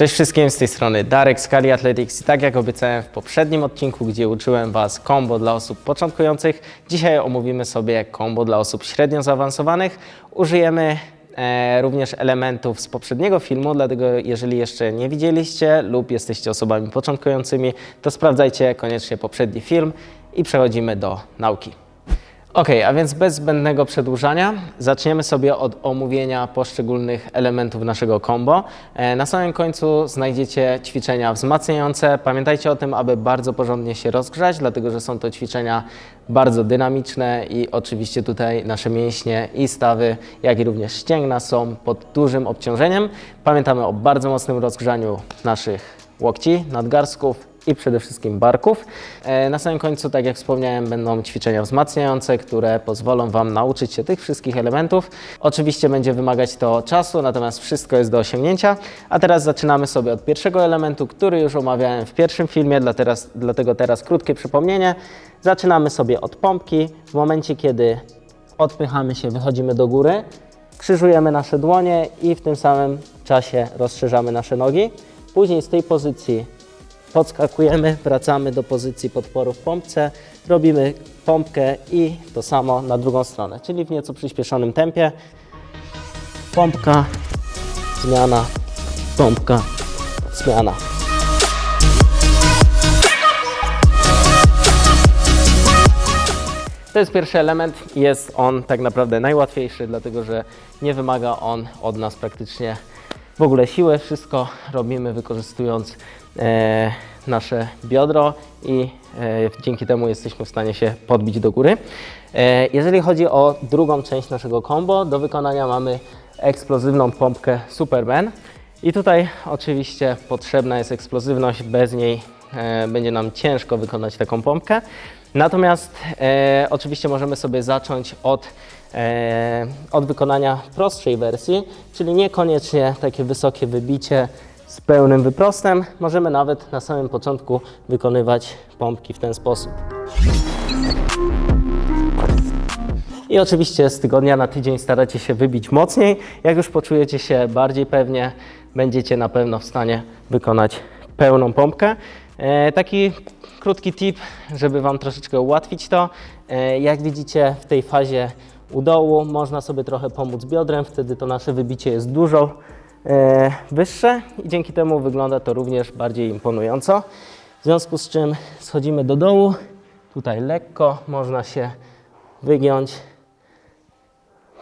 Cześć wszystkim, z tej strony Darek z Kali Athletics i tak jak obiecałem w poprzednim odcinku, gdzie uczyłem Was combo dla osób początkujących, dzisiaj omówimy sobie combo dla osób średnio zaawansowanych. Użyjemy e, również elementów z poprzedniego filmu, dlatego jeżeli jeszcze nie widzieliście lub jesteście osobami początkującymi, to sprawdzajcie koniecznie poprzedni film i przechodzimy do nauki. Ok, a więc bez zbędnego przedłużania zaczniemy sobie od omówienia poszczególnych elementów naszego combo. E, Na samym końcu znajdziecie ćwiczenia wzmacniające. Pamiętajcie o tym, aby bardzo porządnie się rozgrzać, dlatego że są to ćwiczenia bardzo dynamiczne i oczywiście tutaj nasze mięśnie i stawy, jak i również ścięgna są pod dużym obciążeniem. Pamiętamy o bardzo mocnym rozgrzaniu naszych łokci, nadgarstków i przede wszystkim barków. E, Na samym końcu, tak jak wspomniałem, będą ćwiczenia wzmacniające, które pozwolą Wam nauczyć się tych wszystkich elementów. Oczywiście będzie wymagać to czasu, natomiast wszystko jest do osiągnięcia. A teraz zaczynamy sobie od pierwszego elementu, który już omawiałem w pierwszym filmie, dlatego teraz krótkie przypomnienie. Zaczynamy sobie od pompki. W momencie, kiedy odpychamy się, wychodzimy do góry, krzyżujemy nasze dłonie i w tym samym czasie rozszerzamy nasze nogi. Później z tej pozycji podskakujemy, wracamy do pozycji podporu w pompce, robimy pompkę i to samo na drugą stronę, czyli w nieco przyspieszonym tempie. Pompka, zmiana, pompka, zmiana. To jest pierwszy element jest on tak naprawdę najłatwiejszy, dlatego że nie wymaga on od nas praktycznie w ogóle siły. Wszystko robimy wykorzystując e, nasze biodro i e, dzięki temu jesteśmy w stanie się podbić do góry. E, jeżeli chodzi o drugą część naszego combo, do wykonania mamy eksplozywną pompkę Superman. I tutaj oczywiście potrzebna jest eksplozywność, bez niej e, będzie nam ciężko wykonać taką pompkę. Natomiast e, oczywiście możemy sobie zacząć od, od wykonania prostszej wersji, czyli niekoniecznie takie wysokie wybicie z pełnym wyprostem. Możemy nawet na samym początku wykonywać pompki w ten sposób. I oczywiście z tygodnia na tydzień staracie się wybić mocniej. Jak już poczujecie się bardziej pewnie, będziecie na pewno w stanie wykonać pełną pompkę. E, taki krótki tip, żeby Wam troszeczkę ułatwić to. E, jak widzicie w tej fazie u dołu można sobie trochę pomóc biodrem, wtedy to nasze wybicie jest dużo e, wyższe i dzięki temu wygląda to również bardziej imponująco. W związku z czym schodzimy do dołu. Tutaj lekko można się wygiąć.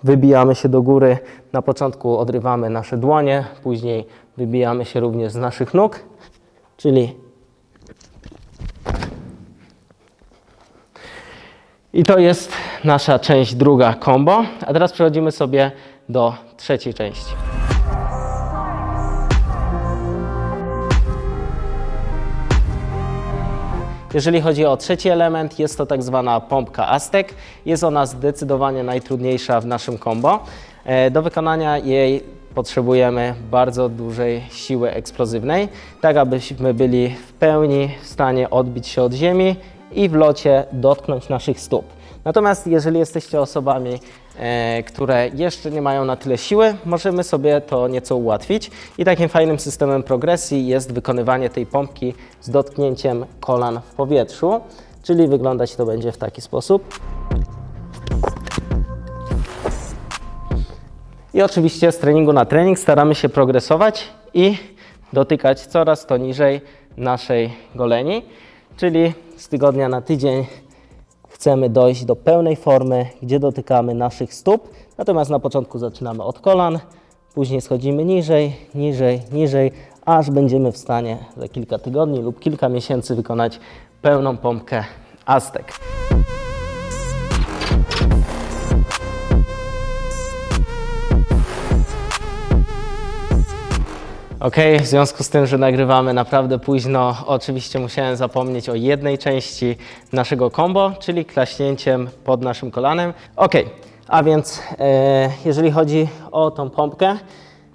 Wybijamy się do góry. Na początku odrywamy nasze dłonie, później wybijamy się również z naszych nóg, czyli I to jest nasza część druga combo. A teraz przechodzimy sobie do trzeciej części. Jeżeli chodzi o trzeci element, jest to tak zwana pompka Aztek. Jest ona zdecydowanie najtrudniejsza w naszym combo. E, Do wykonania jej potrzebujemy bardzo dużej siły eksplozywnej, tak abyśmy byli w pełni w stanie odbić się od ziemi i w locie dotknąć naszych stóp. Natomiast jeżeli jesteście osobami, e, które jeszcze nie mają na tyle siły, możemy sobie to nieco ułatwić. I takim fajnym systemem progresji jest wykonywanie tej pompki z dotknięciem kolan w powietrzu, czyli wyglądać to będzie w taki sposób. I oczywiście z treningu na trening staramy się progresować i dotykać coraz to niżej naszej goleni, czyli z tygodnia na tydzień chcemy dojść do pełnej formy, gdzie dotykamy naszych stóp. Natomiast na początku zaczynamy od kolan, później schodzimy niżej, niżej, niżej, aż będziemy w stanie za kilka tygodni lub kilka miesięcy wykonać pełną pompkę Aztek. Ok, w związku z tym, że nagrywamy naprawdę późno, oczywiście musiałem zapomnieć o jednej części naszego combo, czyli klaśnięciem pod naszym kolanem. Ok, a więc e, jeżeli chodzi o tą pompkę,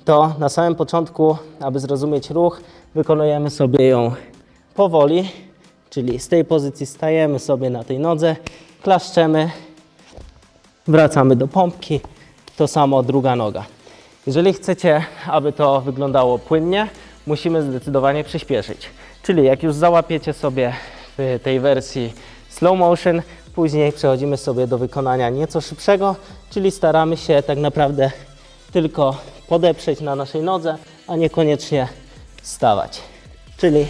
to na samym początku, aby zrozumieć ruch, wykonujemy sobie ją powoli, czyli z tej pozycji stajemy sobie na tej nodze, klaszczemy, wracamy do pompki, to samo druga noga. Jeżeli chcecie, aby to wyglądało płynnie, musimy zdecydowanie przyspieszyć. Czyli jak już załapiecie sobie w tej wersji slow motion, później przechodzimy sobie do wykonania nieco szybszego, czyli staramy się tak naprawdę tylko podeprzeć na naszej nodze, a niekoniecznie stawać. Czyli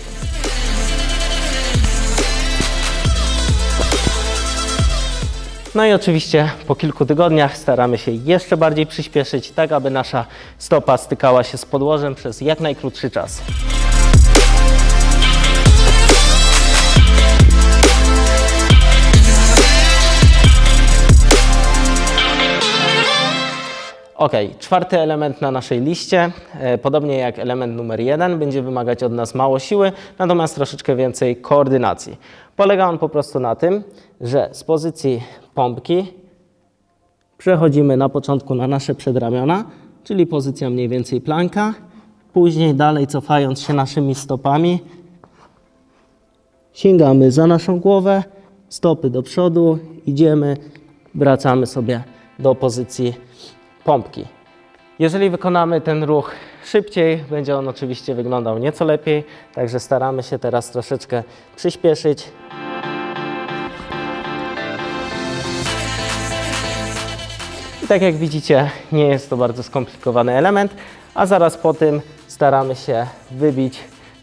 No i oczywiście po kilku tygodniach staramy się jeszcze bardziej przyspieszyć, tak aby nasza stopa stykała się z podłożem przez jak najkrótszy czas. Ok, czwarty element na naszej liście, e, podobnie jak element numer jeden, będzie wymagać od nas mało siły, natomiast troszeczkę więcej koordynacji. Polega on po prostu na tym, że z pozycji pompki przechodzimy na początku na nasze przedramiona, czyli pozycja mniej więcej planka, później dalej cofając się naszymi stopami, sięgamy za naszą głowę, stopy do przodu, idziemy, wracamy sobie do pozycji pompki. Jeżeli wykonamy ten ruch szybciej, będzie on oczywiście wyglądał nieco lepiej, także staramy się teraz troszeczkę przyspieszyć. I tak jak widzicie, nie jest to bardzo skomplikowany element, a zaraz po tym staramy się wybić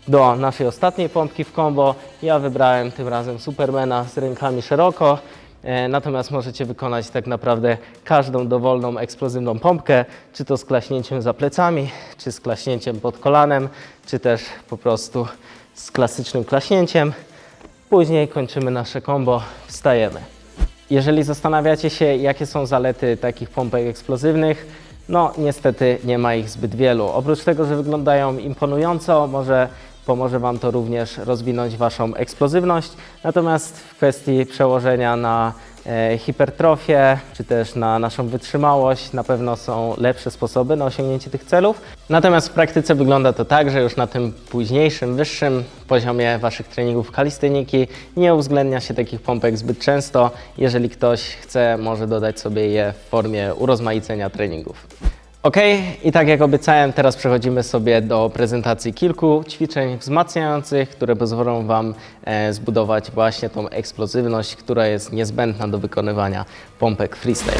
do naszej ostatniej pompki w combo. Ja wybrałem tym razem Supermana z rękami szeroko, e, natomiast możecie wykonać tak naprawdę każdą dowolną eksplozywną pompkę, czy to z klaśnięciem za plecami, czy z klaśnięciem pod kolanem, czy też po prostu z klasycznym klaśnięciem. Później kończymy nasze combo, wstajemy. Jeżeli zastanawiacie się, jakie są zalety takich pompek eksplozywnych, no niestety nie ma ich zbyt wielu. Oprócz tego, że wyglądają imponująco, może pomoże Wam to również rozwinąć Waszą eksplozywność. Natomiast w kwestii przełożenia na e, hipertrofię, czy też na naszą wytrzymałość, na pewno są lepsze sposoby na osiągnięcie tych celów. Natomiast w praktyce wygląda to tak, że już na tym późniejszym, wyższym poziomie Waszych treningów kalisteniki nie uwzględnia się takich pompek zbyt często. Jeżeli ktoś chce, może dodać sobie je w formie urozmaicenia treningów. Ok, i tak jak obiecałem, teraz przechodzimy sobie do prezentacji kilku ćwiczeń wzmacniających, które pozwolą Wam e, zbudować właśnie tą eksplozywność, która jest niezbędna do wykonywania pompek freestyle.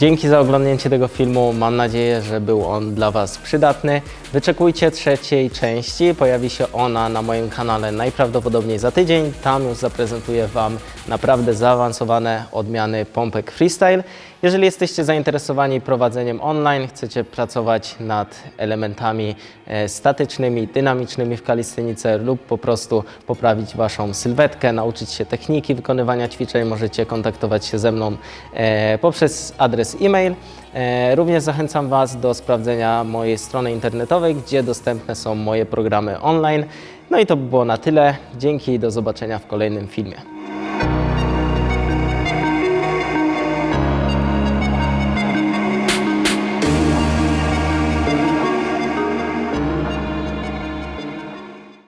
Dzięki za oglądnięcie tego filmu. Mam nadzieję, że był on dla Was przydatny. Wyczekujcie trzeciej części. Pojawi się ona na moim kanale najprawdopodobniej za tydzień. Tam już zaprezentuję Wam naprawdę zaawansowane odmiany pompek freestyle. Jeżeli jesteście zainteresowani prowadzeniem online, chcecie pracować nad elementami e, statycznymi, dynamicznymi w kalistenice lub po prostu poprawić Waszą sylwetkę, nauczyć się techniki wykonywania ćwiczeń, możecie kontaktować się ze mną e, poprzez adres e-mail. E, Również zachęcam Was do sprawdzenia mojej strony internetowej, gdzie dostępne są moje programy online. No i to by było na tyle. Dzięki i do zobaczenia w kolejnym filmie.